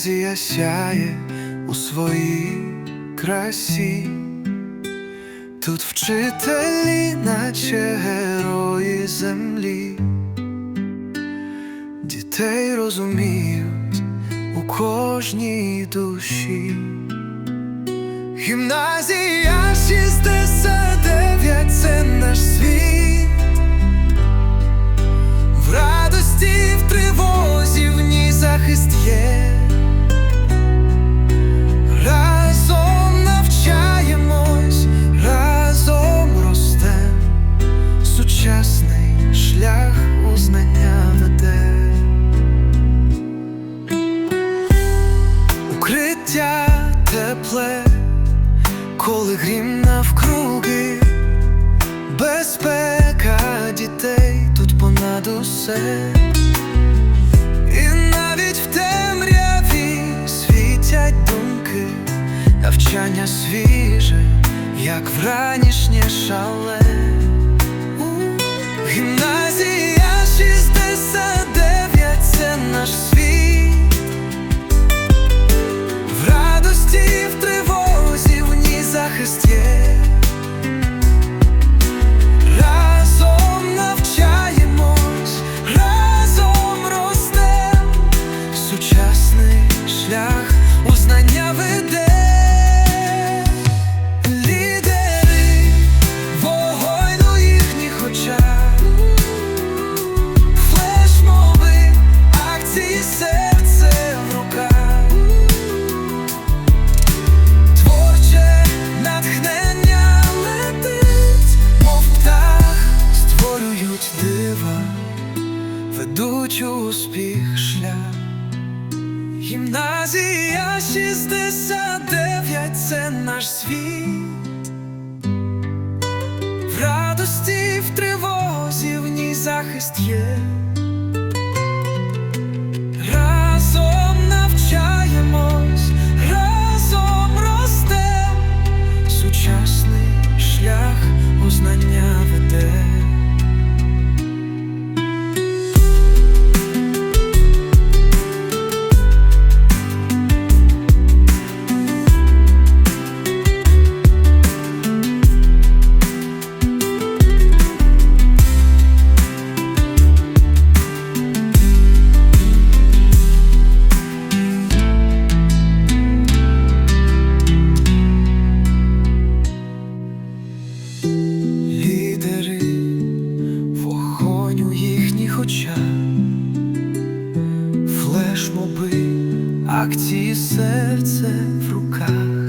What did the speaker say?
Гімназія сяє у своїй красі. Тут вчителі, наче герої землі, дітей розуміють у кожній душі. Гімназія 69 це наш світ. В радості, в тривозі, в ній захист є. Коли грім навкруги, безпека дітей тут понад усе. І навіть в темряві світять думки, навчання свіже, як вранішнє шале. Гімназія ведуть успіх шлях. Гімназія 69 це наш світ. В радості, в тривозі, в ній захист є. Флешмоби, акції серце в руках.